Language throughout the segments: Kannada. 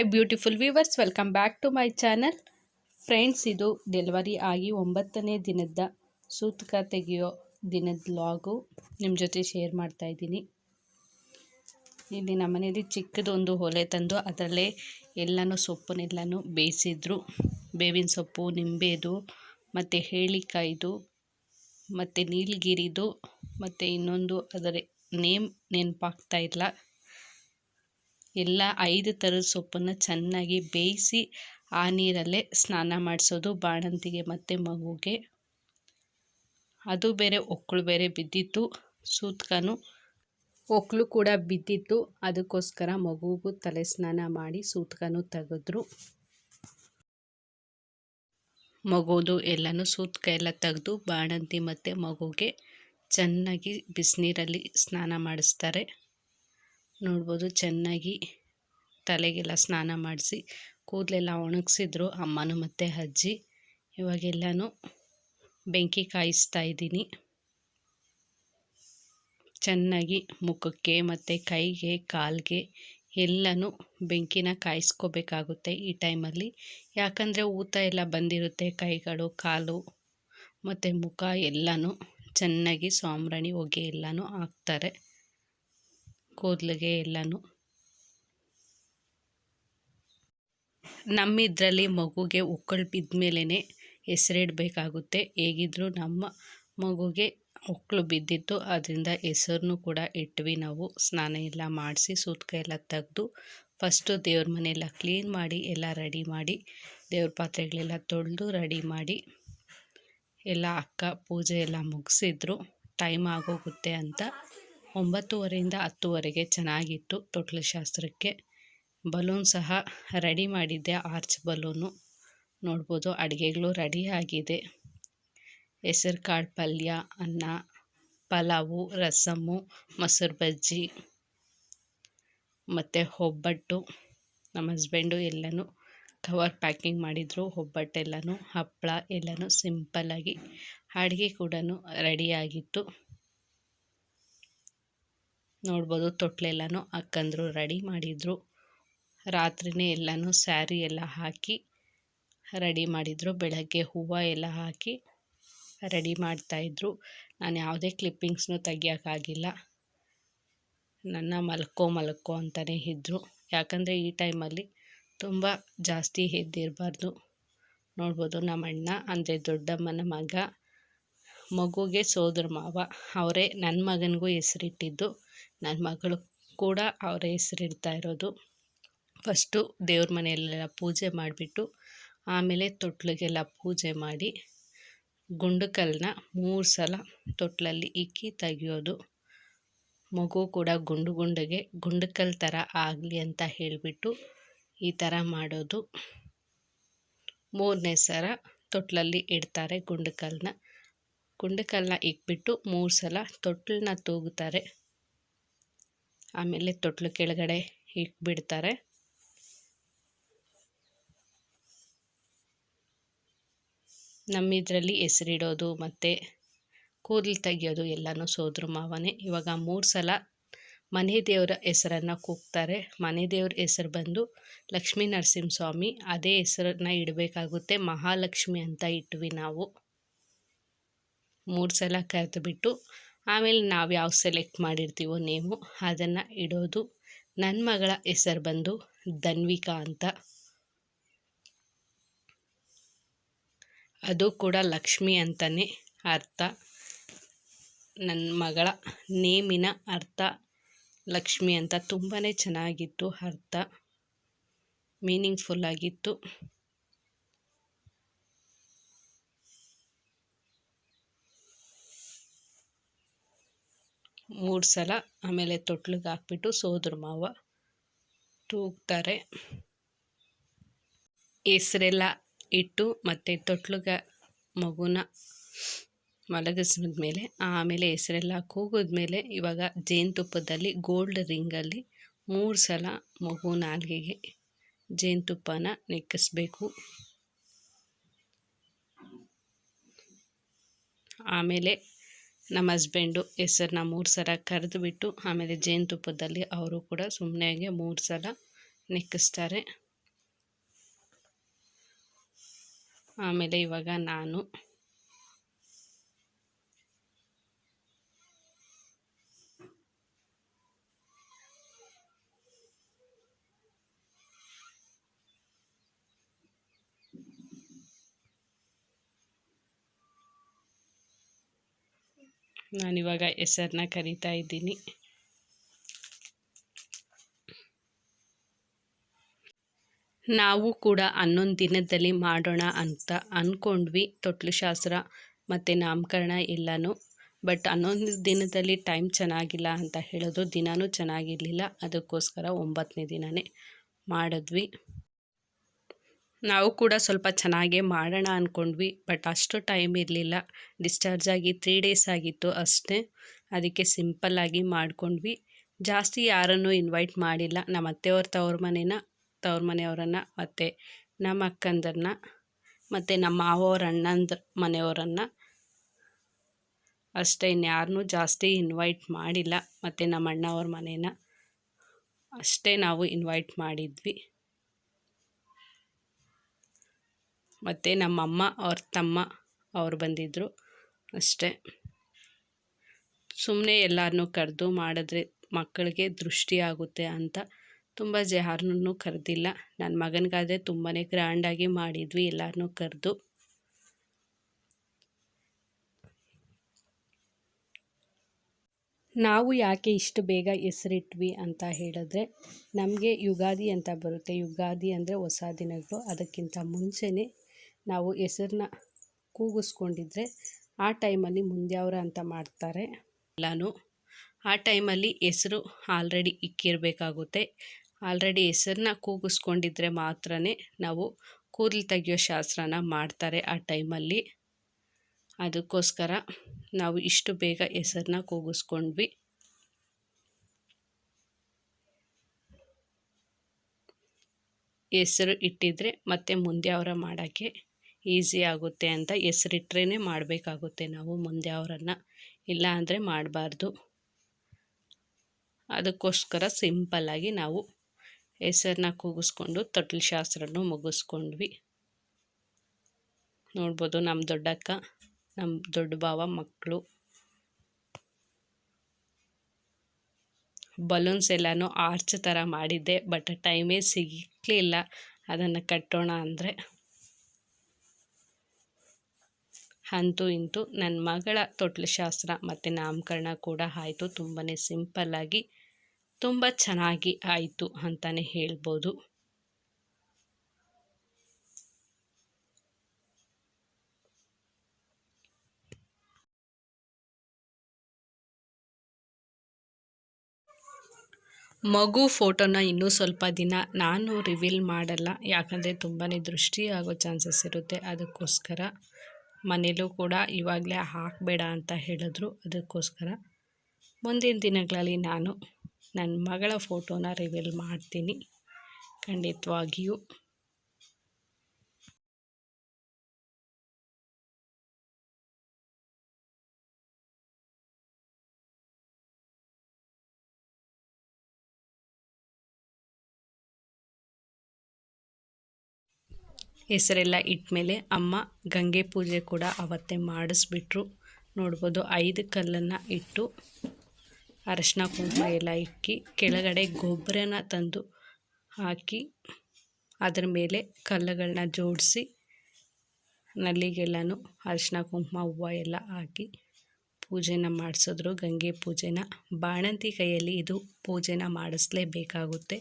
My beautiful viewers welcome back to my channel friends ಇದು ಡೆಲಿವರಿ ಆಗಿ ಒಂಬತ್ತನೇ ದಿನದ ಸೂತಕ ತೆಗೆಯೋ ದಿನದ ಲಾಗು ನಿಮ್ಮ ಜೊತೆ ಶೇರ್ ಮಾಡ್ತಾ ಇದ್ದೀನಿ. ಇಲ್ಲಿ ನಮ್ಮನೇಲಿ ಚಿಕ್ಕದೊಂದು ಒಲೆ ತಂದು ಅದರಲ್ಲೇ ಎಲ್ಲನೂ ಸೊಪ್ಪನ್ನೆಲ್ಲನೂ ಬೇಯಿಸಿದ್ರು. ಬೇವಿನ ಸೊಪ್ಪು, ನಿಂಬೆದು, ಮತ್ತು ಹೇಳಿಕಾಯ್ದು ಮತ್ತು ನೀಲಗಿರಿದು, ಮತ್ತು ಇನ್ನೊಂದು ಅದರ ನೇಮ್ ನೆನಪಾಗ್ತಾ ಇಲ್ಲ. ಎಲ್ಲ ಐದು ಥರದ ಸೊಪ್ಪನ್ನು ಚೆನ್ನಾಗಿ ಬೇಯಿಸಿ ಆ ನೀರಲ್ಲೇ ಸ್ನಾನ ಮಾಡಿಸೋದು ಬಾಣಂತಿಗೆ ಮತ್ತು ಮಗುಗೆ. ಅದು ಬೇರೆ ಒಕ್ಕಳು ಬೇರೆ ಬಿದ್ದಿತ್ತು, ಸೂತ್ಕನು ಒಕ್ಕಳು ಕೂಡ ಬಿದ್ದಿತ್ತು. ಅದಕ್ಕೋಸ್ಕರ ಮಗುಗೂ ತಲೆ ಸ್ನಾನ ಮಾಡಿ ಸೂತ್ಕನು ತೆಗೆದ್ರು. ಮಗುದು ಎಲ್ಲನೂ ಸೂತ್ಕ ಎಲ್ಲ ತೆಗೆದು ಬಾಣಂತಿ ಮತ್ತು ಮಗುಗೆ ಚೆನ್ನಾಗಿ ಬಿಸಿನೀರಲ್ಲಿ ಸ್ನಾನ ಮಾಡಿಸ್ತಾರೆ. ನೋಡ್ಬೋದು, ಚೆನ್ನಾಗಿ ತಲೆಗೆಲ್ಲ ಸ್ನಾನ ಮಾಡಿಸಿ, ಕೂದಲೆಲ್ಲ ಒಣಗಿಸಿದ್ರು ಅಮ್ಮನೂ ಮತ್ತು ಅಜ್ಜಿ. ಇವಾಗೆಲ್ಲನೂ ಬೆಂಕಿ ಕಾಯಿಸ್ತಾ ಇದ್ದೀನಿ. ಚೆನ್ನಾಗಿ ಮುಖಕ್ಕೆ ಮತ್ತು ಕೈಗೆ, ಕಾಲಿಗೆ ಎಲ್ಲನೂ ಬೆಂಕಿನ ಕಾಯಿಸ್ಕೋಬೇಕಾಗುತ್ತೆ ಈ ಟೈಮಲ್ಲಿ. ಯಾಕಂದರೆ ಊತ ಎಲ್ಲ ಬಂದಿರುತ್ತೆ ಕೈಗಳು, ಕಾಲು ಮತ್ತು ಮುಖ ಎಲ್ಲನೂ ಚೆನ್ನಾಗಿ ಸಾಂಬ್ರಾಣಿ ಹೊಗೆ ಎಲ್ಲನೂ ಹಾಕ್ತಾರೆ. ಕೂದಲಿಗೆ ಎಲ್ಲನೂ. ನಮ್ಮಿದ್ರಲ್ಲಿ ಮಗುಗೆ ಒಕ್ಕಳು ಬಿದ್ದ ಹೆಸರಿಡಬೇಕಾಗುತ್ತೆ. ಹೇಗಿದ್ದರೂ ನಮ್ಮ ಮಗುಗೆ ಒಕ್ಕಳು ಬಿದ್ದಿತ್ತು. ಅದರಿಂದ ಹೆಸರನ್ನು ಕೂಡ ಇಟ್ವಿ ನಾವು. ಸ್ನಾನ ಎಲ್ಲ ಮಾಡಿಸಿ ಸೂತ್ಕ ಎಲ್ಲ ತೆಗೆದು ಫಸ್ಟು ದೇವ್ರ ಮನೆಯೆಲ್ಲ ಕ್ಲೀನ್ ಮಾಡಿ, ಎಲ್ಲ ರೆಡಿ ಮಾಡಿ, ದೇವ್ರ ಪಾತ್ರೆಗಳೆಲ್ಲ ತೊಳೆದು ರೆಡಿ ಮಾಡಿ, ಎಲ್ಲ ಅಕ್ಕ ಪೂಜೆ ಎಲ್ಲ ಮುಗಿಸಿದ್ರು. ಟೈಮ್ ಆಗೋಗುತ್ತೆ ಅಂತ ಒಂಬತ್ತುವರೆಯಿಂದ ಹತ್ತುವರೆಗೆ ಚೆನ್ನಾಗಿತ್ತು. ತೊಟ್ಲು ಶಾಸ್ತ್ರಕ್ಕೆ ಬಲೂನ್ ಸಹ ರೆಡಿ ಮಾಡಿದ್ದೆ. ಆರ್ಚ್ ಬಲೂನು ನೋಡ್ಬೋದು. ಅಡುಗೆಗಳು ರೆಡಿ ಆಗಿದೆ. ಹೆಸರು ಕಾಳು ಪಲ್ಯ, ಅನ್ನ, ಪಲಾವು ರಸಮ್ಮು ಮೊಸರು ಬಜ್ಜಿ ಮತ್ತು ಒಬ್ಬಟ್ಟು. ನಮ್ಮ ಹಸ್ಬೆಂಡು ಎಲ್ಲನೂ ಕವರ್ ಪ್ಯಾಕಿಂಗ್ ಮಾಡಿದರು. ಒಬ್ಬಟ್ಟೆಲ್ಲನೂ ಹಪ್ಪಳ ಎಲ್ಲನೂ ಸಿಂಪಲ್ಲಾಗಿ ಅಡುಗೆ ಕೂಡ ರೆಡಿಯಾಗಿತ್ತು ನೋಡ್ಬೋದು, ತೊಟ್ಲೆಲ್ಲನೂ ಅಕ್ಕಂದರು, ರೆಡಿ ಮಾಡಿದರು. ರಾತ್ರಿನೇ ಎಲ್ಲನೂ ಸ್ಯಾರಿ ಎಲ್ಲ ಹಾಕಿ, ರೆಡಿ ಮಾಡಿದರು. ಬೆಳಗ್ಗೆ ಹೂವು ಎಲ್ಲ ಹಾಕಿ, ರೆಡಿ ಮಾಡ್ತಾಯಿದ್ರು ನಾನು ಯಾವುದೇ ಕ್ಲಿಪ್ಪಿಂಗ್ಸ್ನೂ ತೆಗಿಯೋಕ್ಕಾಗಿಲ್ಲ ನನ್ನ ಮಲ್ಕೋ ಮಲ್ಕೋ ಅಂತಲೇ ಇದ್ದರು ಯಾಕಂದರೆ ಈ ಟೈಮಲ್ಲಿ ತುಂಬ ಜಾಸ್ತಿ ಎದ್ದಿರಬಾರ್ದು. ನೋಡ್ಬೋದು ನಮ್ಮ ಅಣ್ಣ ಅಂದರೆ ದೊಡ್ಡಮ್ಮನ ಮಗ, ಮಗುಗೆ ಸೋದರ ಮಾವ, ಅವರೇ ನನ್ನ ಮಗನಿಗೂ ಹೆಸರಿಟ್ಟಿದ್ದು. ನನ್ನ ಮಗಳು ಕೂಡ ಅವರ ಹೆಸರಿಡ್ತಾ ಇರೋದು. ಫಸ್ಟು ದೇವ್ರ ಮನೆಯಲ್ಲೆಲ್ಲ ಪೂಜೆ ಮಾಡಿಬಿಟ್ಟು, ಆಮೇಲೆ ತೊಟ್ಲಿಗೆಲ್ಲ ಪೂಜೆ ಮಾಡಿ ಗುಂಡುಕಲ್ಲನ್ನ ಮೂರು ಸಲ ತೊಟ್ಲಲ್ಲಿ ಇಕ್ಕಿ ತೆಗಿಯೋದು. ಮಗು ಕೂಡ ಗುಂಡು ಗುಂಡಿಗೆ ಗುಂಡುಕಲ್ ಥರ ಆಗಲಿ ಅಂತ ಹೇಳಿಬಿಟ್ಟು ಈ ಥರ ಮಾಡೋದು. ಮೂರನೇ ಸಲ ತೊಟ್ಲಲ್ಲಿ ಇಡ್ತಾರೆ ಗುಂಡುಕಲ್ಲನ್ನ ಗುಂಡುಕಲ್ಲನ್ನ ಇಕ್ಬಿಟ್ಟು ಮೂರು ಸಲ ತೊಟ್ಲನ್ನ ತೂಗುತ್ತಾರೆ. ಆಮೇಲೆ ತೊಟ್ಲು ಕೆಳಗಡೆ ಇಟ್ಬಿಡ್ತಾರೆ. ನಮ್ಮ ಇದರಲ್ಲಿ ಹೆಸರಿಡೋದು ಮತ್ತು ಕೂದಲು ತೆಗಿಯೋದು ಎಲ್ಲನೂ ಸೋದ್ರ ಮಾವನೇ. ಇವಾಗ ಮೂರು ಸಲ ಮನೆ ದೇವರ ಹೆಸರನ್ನು ಕೂಗ್ತಾರೆ. ಮನೆ ದೇವ್ರ ಹೆಸರು ಬಂದು ಲಕ್ಷ್ಮೀ ನರಸಿಂಹಸ್ವಾಮಿ, ಅದೇ ಹೆಸರನ್ನ ಇಡಬೇಕಾಗುತ್ತೆ ಮಹಾಲಕ್ಷ್ಮಿ ಅಂತ ಇಟ್ವಿ ನಾವು. ಮೂರು ಸಲ ಕರೆದುಬಿಟ್ಟು ಆಮೇಲೆ ನಾವು ಯಾವ ಸೆಲೆಕ್ಟ್ ಮಾಡಿರ್ತೀವೋ ನೇಮು ಅದನ್ನು ಇಡೋದು. ನನ್ನ ಮಗಳ ಹೆಸರು ಬಂದು ಧನ್ವಿಕಾ ಅಂತ. ಅದು ಕೂಡ ಲಕ್ಷ್ಮಿ ಅಂತಲೇ ಅರ್ಥ. ನನ್ನ ಮಗಳ ನೇಮಿನ ಅರ್ಥ. ಲಕ್ಷ್ಮಿ ಅಂತ ತುಂಬಾ ಚೆನ್ನಾಗಿತ್ತು ಅರ್ಥ. ಮೀನಿಂಗ್ಫುಲ್ಲಾಗಿತ್ತು ಮೂರು ಸಲ ಆಮೇಲೆ ತೊಟ್ಲಿಗೆ ಹಾಕ್ಬಿಟ್ಟು ಸೋದ್ರ ಮಾವ ತೂಗ್ತಾರೆ. ಹೆಸ್ರೆಲ್ಲ ಇಟ್ಟು ಮತ್ತು ತೊಟ್ಲಿಗೆ ಮಗುನ ಮಲಗಿಸಿದ್ಮೇಲೆ ಆಮೇಲೆ ಹೆಸರೆಲ್ಲ ಕೂಗಿದ್ಮೇಲೆ ಇವಾಗ ಜೇನುತುಪ್ಪದಲ್ಲಿ ಗೋಲ್ಡ್ ರಿಂಗಲ್ಲಿ ಮೂರು ಸಲ ಮಗು ನಾಲ್ಗೆಗೆ ಜೇನುತುಪ್ಪನ ನೆಕ್ಕಿಸ್ಬೇಕು. ಆಮೇಲೆ ನಮ್ಮ ಹಸ್ಬೆಂಡು ಹೆಸರನ್ನ ಮೂರು ಸಲ ಕರೆದುಬಿಟ್ಟು, ಆಮೇಲೆ ಜೇನುತುಪ್ಪದಲ್ಲಿ ಅವರು ಕೂಡ ಸುಮ್ಮನೆಗೆ ಮೂರು ಸಲ ನೆಕ್ಕಿಸ್ತಾರೆ. ಆಮೇಲೆ ಇವಾಗ ನಾನು ನಾನಿವಾಗ ಹೆಸರನ್ನ ಕರಿತಾ ಇದ್ದೀನಿ. ನಾವು ಕೂಡ ಹನ್ನೊಂದು ದಿನದಲ್ಲಿ ಮಾಡೋಣ ಅಂತ ಅಂದ್ಕೊಂಡ್ವಿ ತೊಟ್ಲು ಶಾಸ್ತ್ರ ಮತ್ತು ನಾಮಕರಣ ಎಲ್ಲನೂ ಬಟ್ ಹನ್ನೊಂದು ದಿನದಲ್ಲಿ ಟೈಮ್ ಚೆನ್ನಾಗಿಲ್ಲ ಅಂತ ಹೇಳೋದು ದಿನಾನೂ ಚೆನ್ನಾಗಿರಲಿಲ್ಲ. ಅದಕ್ಕೋಸ್ಕರ ಒಂಬತ್ತನೇ ದಿನವೇ ಮಾಡಿದ್ವಿ. ನಾವು ಕೂಡ ಸ್ವಲ್ಪ ಚೆನ್ನಾಗೇ ಮಾಡೋಣ ಅಂದ್ಕೊಂಡ್ವಿ ಬಟ್ ಅಷ್ಟು ಟೈಮ್ ಇರಲಿಲ್ಲ. ಡಿಸ್ಚಾರ್ಜ್ ಆಗಿ ತ್ರೀ ಡೇಸ್ ಆಗಿತ್ತು ಅಷ್ಟೇ. ಅದಕ್ಕೆ ಸಿಂಪಲ್ಲಾಗಿ ಮಾಡ್ಕೊಂಡ್ವಿ. ಜಾಸ್ತಿ ಯಾರನ್ನು ಇನ್ವೈಟ್ ಮಾಡಿಲ್ಲ. ನಮ್ಮ ಅತ್ತೆಯವ್ರ ತವ್ರ ಮನೇನ, ತವ್ರ ಮನೆಯವರನ್ನು, ಮತ್ತು ನಮ್ಮ ಅಕ್ಕಂದರನ್ನ, ಮತ್ತು ನಮ್ಮ ಮಾವವ್ರ ಅಣ್ಣಂದ್ರ ಮನೆಯವರನ್ನು ಅಷ್ಟೇ. ಇನ್ಯಾರನ್ನೂ ಜಾಸ್ತಿ ಇನ್ವೈಟ್ ಮಾಡಿಲ್ಲ. ಮತ್ತು ನಮ್ಮ ಅಣ್ಣವ್ರ ಮನೇನ ಅಷ್ಟೇ ನಾವು ಇನ್ವೈಟ್ ಮಾಡಿದ್ವಿ. ಮತ್ತು ನಮ್ಮಮ್ಮ ಅವ್ರ ತಮ್ಮ ಅವ್ರು ಬಂದಿದ್ದರು ಅಷ್ಟೇ. ಸುಮ್ಮನೆ ಎಲ್ಲರನ್ನೂ ಕರೆದು ಮಾಡಿದ್ರೆ ಮಕ್ಕಳಿಗೆ ದೃಷ್ಟಿ ಆಗುತ್ತೆ ಅಂತ ತುಂಬ ಯಾರನ್ನೂ ಕರೆದಿಲ್ಲ. ನನ್ನ ಮಗನಿಗಾದರೆ ತುಂಬಾ ಗ್ರ್ಯಾಂಡಾಗಿ ಮಾಡಿದ್ವಿ ಎಲ್ಲರನ್ನೂ ಕರೆದು. ನಾವು ಯಾಕೆ ಇಷ್ಟು ಬೇಗ ಹೆಸರಿಟ್ವಿ ಅಂತ ಹೇಳಿದ್ರೆ, ನಮಗೆ ಯುಗಾದಿ ಅಂತ ಬರುತ್ತೆ. ಯುಗಾದಿ ಅಂದರೆ ಹೊಸ ದಿನಗಳು. ಅದಕ್ಕಿಂತ ಮುಂಚೆನೇ ನಾವು ಹೆಸರನ್ನ ಕೂಗಿಸ್ಕೊಂಡಿದ್ರೆ ಆ ಟೈಮಲ್ಲಿ ಮುಂದ್ಯಾವ್ರ ಅಂತ ಮಾಡ್ತಾರೆ. ಎಲ್ಲನೂ ಆ ಟೈಮಲ್ಲಿ ಹೆಸರು ಆಲ್ರೆಡಿ ಇಕ್ಕಿರಬೇಕಾಗುತ್ತೆ. ಆಲ್ರೆಡಿ ಹೆಸರನ್ನ ಕೂಗಿಸ್ಕೊಂಡಿದ್ರೆ ಮಾತ್ರ ನಾವು ಕೂದಲು ತೆಗೆಯೋ ಶಾಸ್ತ್ರನ ಮಾಡ್ತಾರೆ ಆ ಟೈಮಲ್ಲಿ. ಅದಕ್ಕೋಸ್ಕರ ನಾವು ಇಷ್ಟು ಬೇಗ ಹೆಸರನ್ನ ಕೂಗಿಸ್ಕೊಂಡ್ವಿ. ಹೆಸರು ಇಟ್ಟಿದ್ರೆ ಮತ್ತೆ ಮುಂದೆ ಅವರ ಮಾಡೋಕ್ಕೆ ಈಸಿ ಆಗುತ್ತೆ ಅಂತ ಹೆಸರಿಟ್ರೇ ಮಾಡಬೇಕಾಗುತ್ತೆ ನಾವು ಮುಂದೆ ಅವರನ್ನು. ಇಲ್ಲ ಅಂದರೆ ಮಾಡಬಾರ್ದು. ಅದಕ್ಕೋಸ್ಕರ ಸಿಂಪಲ್ಲಾಗಿ ನಾವು ಹೆಸರನ್ನ ಕೂಗಿಸ್ಕೊಂಡು ತೊಟ್ಲು ಶಾಸ್ತ್ರನೂ ಮುಗಿಸ್ಕೊಂಡ್ವಿ. ನೋಡ್ಬೋದು ನಮ್ಮ ದೊಡ್ಡಕ್ಕ ನಮ್ಮ ದೊಡ್ಡ ಭಾವ ಮಕ್ಕಳು ಬಲೂನ್ಸ್ ಎಲ್ಲನೂ ಆರ್ಚ್ ಥರ ಮಾಡಿದ್ದೆ, ಬಟ್ ಟೈಮೇ ಸಿಗಲಿಲ್ಲ. ಅದನ್ನು ಕಟ್ಟೋಣ ಅಂದರೆ. ಅಂತೂ ಇಂತೂ ನನ್ನ ಮಗಳ ತೊಟ್ಲು ಶಾಸ್ತ್ರ ಮತ್ತು ನಾಮಕರಣ ಕೂಡ ಆಯಿತು. ತುಂಬಾ ಸಿಂಪಲ್ಲಾಗಿ ತುಂಬ ಚೆನ್ನಾಗಿ ಆಯಿತು ಅಂತಲೇ ಹೇಳ್ಬೋದು. ಮಗು ಫೋಟೋನ ಇನ್ನೂ ಸ್ವಲ್ಪ ದಿನ ನಾನು ರಿವೀಲ್ ಮಾಡಲ್ಲ. ಯಾಕಂದರೆ ತುಂಬಾ ದೃಷ್ಟಿ ಆಗೋ ಚಾನ್ಸಸ್ ಇರುತ್ತೆ. ಅದಕ್ಕೋಸ್ಕರ ಮನೇಲೂ ಕೂಡ ಇವಾಗಲೇ ಹಾಕಬೇಡ ಅಂತ ಹೇಳಿದ್ರು. ಅದಕ್ಕೋಸ್ಕರ ಮುಂದಿನ ದಿನಗಳಲ್ಲಿ ನಾನು ನನ್ನ ಮಗಳ ಫೋಟೋನ ರಿವೀಲ್ ಮಾಡ್ತೀನಿ. ಖಂಡಿತವಾಗಿಯೂ. ಹೆಸರೆಲ್ಲ ಇಟ್ಟಮೇಲೆ ಅಮ್ಮ ಗಂಗೆ ಪೂಜೆ ಕೂಡ ಅವತ್ತೇ ಮಾಡಿಸ್ಬಿಟ್ರು. ನೋಡ್ಬೋದು ಐದು ಕಲ್ಲನ್ನು ಇಟ್ಟು ಅರಶಿನ ಕುಂಕುಮ ಎಲ್ಲ ಇಕ್ಕಿ ಕೆಳಗಡೆ ಗೊಬ್ಬರನ ತಂದು ಹಾಕಿ ಅದರ ಮೇಲೆ ಕಲ್ಲುಗಳನ್ನ ಜೋಡಿಸಿ ನಲ್ಲಿಗೆಲ್ಲನೂ ಅರಶಿನ ಕುಂಕುಮ ಹೂವು ಎಲ್ಲ ಹಾಕಿ ಪೂಜೆನ ಮಾಡಿಸಿದ್ರು. ಗಂಗೆ ಪೂಜೆನ ಬಾಣಂತಿ ಕೈಯಲ್ಲಿ ಇದು ಪೂಜೆನ ಮಾಡಿಸ್ಲೇಬೇಕಾಗುತ್ತೆ.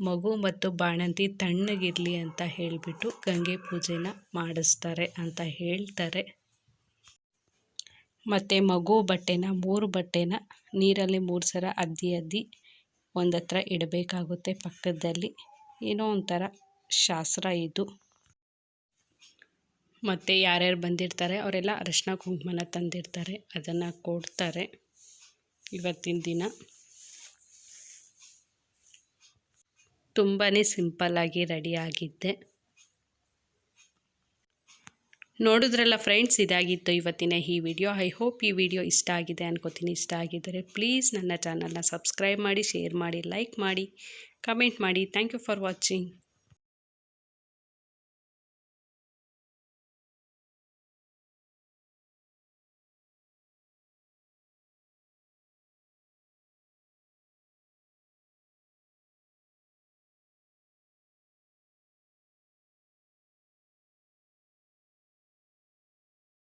ಮಗು ಮತ್ತು ಬಾಣಂತಿ ತಣ್ಣಗಿರಲಿ ಅಂತ ಹೇಳಿಬಿಟ್ಟು ಗಂಗೆ ಪೂಜೆನ ಮಾಡಿಸ್ತಾರೆ ಅಂತ ಹೇಳ್ತಾರೆ. ಮತ್ತು ಮಗು ಬಟ್ಟೆನ, ಮೂರು ಬಟ್ಟೆನ ನೀರಲ್ಲಿ ಮೂರು ಸಲ ಅದ್ದಿ ಅದ್ದಿ ಒಂದತ್ರ ಇಡಬೇಕಾಗುತ್ತೆ ಪಕ್ಕದಲ್ಲಿ. ಏನೋ ಒಂಥರ ಶಾಸ್ತ್ರ ಇದು. ಮತ್ತು ಯಾರ್ಯಾರು ಬಂದಿರ್ತಾರೆ ಅವರೆಲ್ಲ ಅರಶಿನ ಕುಂಕುಮನ ತಂದಿರ್ತಾರೆ, ಅದನ್ನು ಕೊಡ್ತಾರೆ ಇವತ್ತಿನ ದಿನ. ತುಂಬಾ ಸಿಂಪಲ್ಲಾಗಿ ರೆಡಿಯಾಗಿದ್ದೆ ನೋಡಿದ್ರಲ್ಲ ಫ್ರೆಂಡ್ಸ್ ಇದಾಗಿತ್ತು ಇವತ್ತಿನ ಈ ವಿಡಿಯೋ. ಐ ಹೋಪ್ ಈ ವಿಡಿಯೋ ಇಷ್ಟ ಆಗಿದೆ ಅನ್ಕೋತೀನಿ. ಇಷ್ಟ ಆಗಿದ್ದರೆ ಪ್ಲೀಸ್ ನನ್ನ ಚಾನಲ್ನ ಸಬ್ಸ್ಕ್ರೈಬ್ ಮಾಡಿ, ಶೇರ್ ಮಾಡಿ, ಲೈಕ್ ಮಾಡಿ, ಕಮೆಂಟ್ ಮಾಡಿ. Thank you for watching.